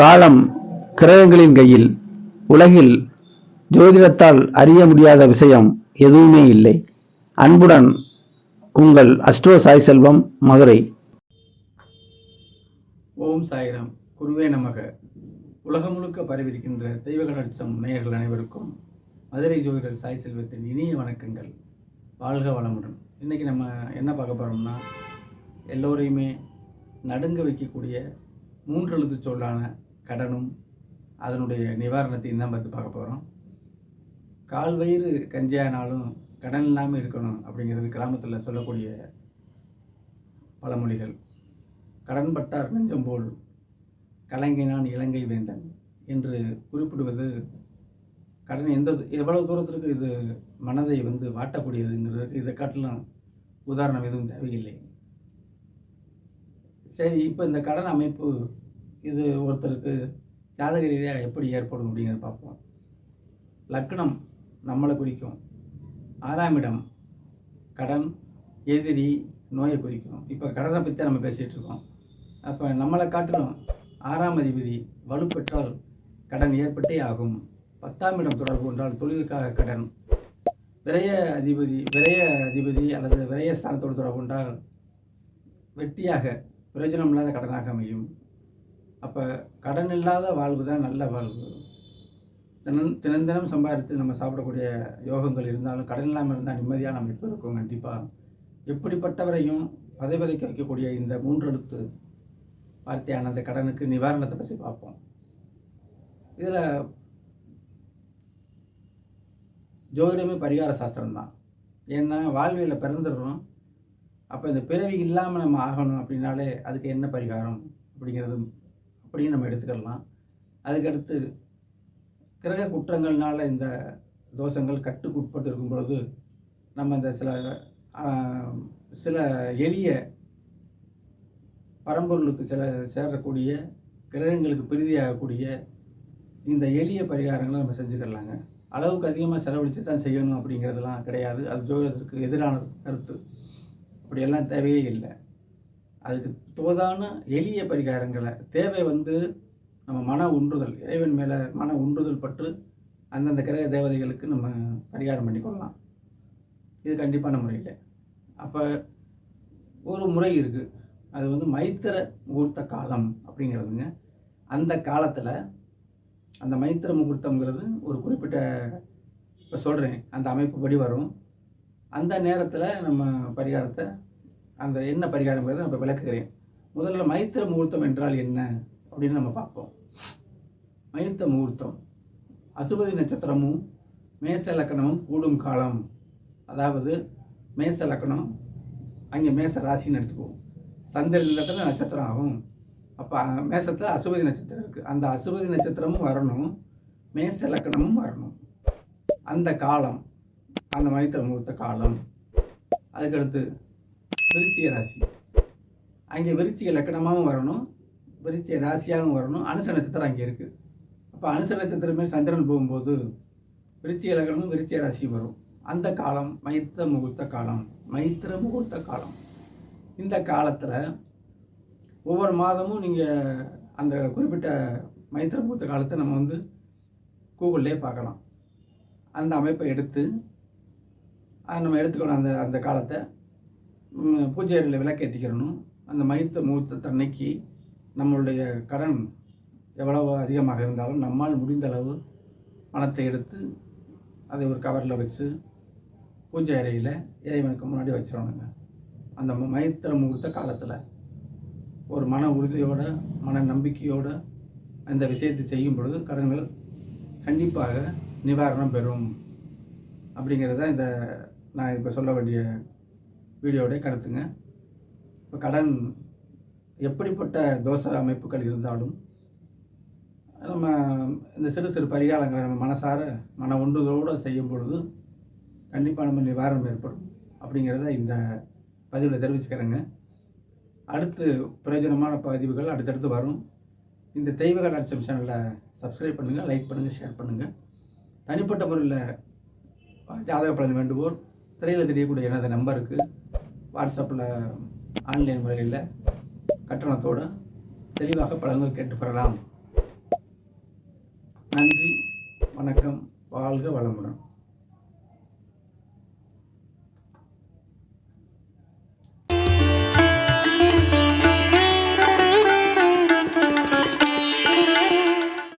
காலம் கிரகங்களின் கையில் உலகில் ஜோதிடத்தால் அறிய முடியாத விஷயம் எதுவுமே இல்லை. அன்புடன் உங்கள் அஸ்ட்ரோ சாய் செல்வம் மதுரை. ஓம் சாய்ராம். குருவே நமக. உலகம் முழுக்க பரவிருக்கின்ற தெய்வ கடாட்சம் நேயர்கள் அனைவருக்கும் மதுரை ஜோதிடர் சாய் செல்வத்தின் இனிய வணக்கங்கள். வாழ்க வளமுடன். இன்றைக்கி நம்ம என்ன பார்க்க போகிறோம்னா எல்லோரையுமே நடுங்க வைக்கக்கூடிய மூன்று எழுத்து சொல்லான கடனும் அதனுடைய நிவாரணத்தையும் தான் பார்த்து பார்க்க போகிறோம் கால் வயிறு கஞ்சியானாலும் கடன் இல்லாமல் இருக்கணும் அப்படிங்கிறது கிராமத்தில் சொல்லக்கூடிய பழமொழிகள். கடன் பட்டார் நெஞ்சம் போல் கலங்கினான் இலங்கை வேந்தன் என்று குறிப்பிடுவது கடன் எந்த எவ்வளவு தூரத்திற்கு இது மனதை வந்து வாட்டக்கூடியதுங்கிறது இதை காட்டிலும் உதாரணம் எதுவும் தேவையில்லை. சரி இப்போ இந்த கடன் அமைப்பு இது ஒருத்தருக்கு ஜாதக ரீதியாக எப்படி ஏற்படும் அப்படிங்கிறத பார்ப்போம். லக்னம் நம்மளை குறிக்கும். ஆறாம் இடம் கடன் எதிரி நோயை குறிக்கும். இப்போ கடனை பற்றி நம்ம பேசிகிட்டு இருக்கோம். அப்போ நம்மளை காட்டிலும் ஆறாம் அதிபதி வலுப்பெற்றால் கடன் ஏற்பட்டே ஆகும். பத்தாம் இடம் தொடர்பு என்றால் தொழிலுக்காக கடன். விரய அதிபதி விரய அதிபதி அல்லது விரைய ஸ்தானத்தோடு தொடர்பு என்றால் வெட்டியாக பிரயோஜனம் இல்லாத கடனாக அமையும். அப்போ கடன் இல்லாத வாழ்வு தான் நல்ல வாழ்வு. தினம் தினம் தினம் சம்பாதித்து நம்ம சாப்பிடக்கூடிய யோகங்கள் இருந்தாலும் கடன் இல்லாமல் இருந்தால் நிம்மதியாக நம்ம இப்போ இருக்கோம் கண்டிப்பாக எப்படிப்பட்டவரையும் பதை பதைக்க வைக்கக்கூடிய இந்த மூன்றெழுத்து வார்த்தையான அந்த கடனுக்கு நிவாரணத்தை பற்றி பார்ப்போம். இதில் ஜோதிடமே பரிகார சாஸ்திரம் தான். ஏன்னா வாழ்வியில் பிறந்துடுறோம். அப்போ இந்த பிறவி இல்லாமல் நம்ம ஆகணும் அப்படின்னாலே அதுக்கு என்ன பரிகாரம்? அப்படிங்கிறது அப்படின்னு நம்ம எடுத்துக்கலாம். அதுக்கடுத்து கிரக குற்றங்கள்னால் இந்த தோஷங்கள் கட்டுக்கு உட்பட்டு இருக்கும் பொழுது நம்ம இந்த சில சில எளிய பரம்பொருளுக்கு சில சேரக்கூடிய கிரகங்களுக்கு பிரீதியாகக்கூடிய இந்த எளிய பரிகாரங்களை நம்ம செஞ்சுக்கலாங்க. அளவுக்கு அதிகமாக செலவழித்து தான் செய்யணும் அப்படிங்கிறதுலாம் கிடையாது. அது ஜோதிடத்திற்கு எதிரான கருத்து. அப்படியெல்லாம் தேவையே இல்லை. அதுக்கு தோதான எளிய பரிகாரங்களை தேவை வந்து நம்ம மன ஒன்றுதல் இறைவன் மேலே மன ஒன்றுதல் பற்று அந்தந்த கிரக தேவதைகளுக்கு நம்ம பரிகாரம் பண்ணிக்கொள்ளலாம் இது கண்டிப்பான முறையில். அப்போ ஒரு முறை இருக்குது அது வந்து மைத்திர முகூர்த்த காலம் அப்படிங்கிறதுங்க. அந்த காலத்தில் அந்த மைத்திர முகூர்த்தம்ங்கிறது ஒரு குறிப்பிட்ட இப்போ சொல்கிறேன் அந்த அமைப்புப்படி வரும். அந்த நேரத்தில் நம்ம பரிகாரத்தை அந்த என்ன பரிகாரம் நான் இப்போ விளக்குகிறேன். முதல்ல மைத்திர முகூர்த்தம் என்றால் என்ன அப்படின்னு நம்ம பார்ப்போம். மைத்திர முகூர்த்தம். அசுபதி நட்சத்திரமும் மேச லக்கணமும் கூடும் காலம். அதாவது மேச லக்கணம் அங்கே மேச ராசின்னு எடுத்துக்குவோம். சந்திரன் இல்லாட்டா நட்சத்திரம் ஆகும். அப்போ மேசத்தில் அசுபதி நட்சத்திரம் இருக்குது அந்த அசுபதி நட்சத்திரமும் வரணும். மேச லக்கணமும் வரணும். அந்த காலம் அந்த மைத்திர முகூர்த்த காலம். அதுக்கடுத்து விருச்சிக ராசி. அங்கே விருச்சிக லக்கணமாகவும் வரணும். விருச்சிக ராசியாகவும் வரணும். அனுச நட்சத்திரம் அங்கே இருக்குது அப்போ அனுச நட்சத்திரமே சந்திரன் போகும்போது விருச்சிக லக்கணமும் விருச்சிக ராசியும் வரும். அந்த காலம் மைத்திர முகூர்த்த காலம் மைத்திர முகூர்த்த காலம். இந்த காலத்தில் ஒவ்வொரு மாதமும் நீங்கள் அந்த குறிப்பிட்ட மைத்திர முகூர்த்த காலத்தை நம்ம வந்து கூகுள்லேயே பார்க்கலாம். அந்த அமைப்பை எடுத்து நம்ம எடுத்துக்கணும் அந்த அந்த காலத்தை. பூஜை அறையில் விளக்கேற்றிக்கிறணும் அந்த மயத்தை முகூர்த்தத்தை அன்னைக்கு நம்மளுடைய கடன் எவ்வளவு அதிகமாக இருந்தாலும் நம்மால் முடிந்த அளவு பணத்தை எடுத்து அதை ஒரு கவரில் வச்சு பூஜை அறையில் இறைவனுக்கு முன்னாடி வச்சிடணுங்க. அந்த ம- மைத்திர முகூர்த்த காலத்தில் ஒரு மன உறுதியோட மன நம்பிக்கையோடு அந்த விஷயத்தை செய்யும் பொழுது கடன்கள் கண்டிப்பாக நிவாரணம் பெறும். அப்படிங்கிறது தான் இந்த நான் இப்போ சொல்ல வேண்டிய வீடியோடைய கருத்துங்க. இப்போ கடன் எப்படிப்பட்ட தோச அமைப்புகள் இருந்தாலும் நம்ம இந்த சிறு சிறு பரிகாரங்களை நம்ம மனசார மன ஒன்றுதோடு செய்யும் பொழுது கண்டிப்பாக நம்ம நிவாரணம் ஏற்படும் அப்படிங்கிறத இந்த பதிவில் தெரிவிச்சுக்கிறேங்க. அடுத்து பிரயோஜனமான பதிவுகள் அடுத்தடுத்து வரும். இந்த தெய்வ கலாட்சம் சேனலை சப்ஸ்கிரைப் பண்ணுங்கள் லைக் பண்ணுங்கள் ஷேர் பண்ணுங்கள் தனிப்பட்ட முறையில் ஜாதக பலன் வேண்டுவோர் திரையில் தெரியக்கூடிய எனது நம்பருக்கு வாட்ஸ்அப்பில் ஆன்லைன் முறையில் கட்டணத்தோடு தெளிவாக படங்கள் கேட்டு பெறலாம். நன்றி வணக்கம் வாழ்க வளமுடன்.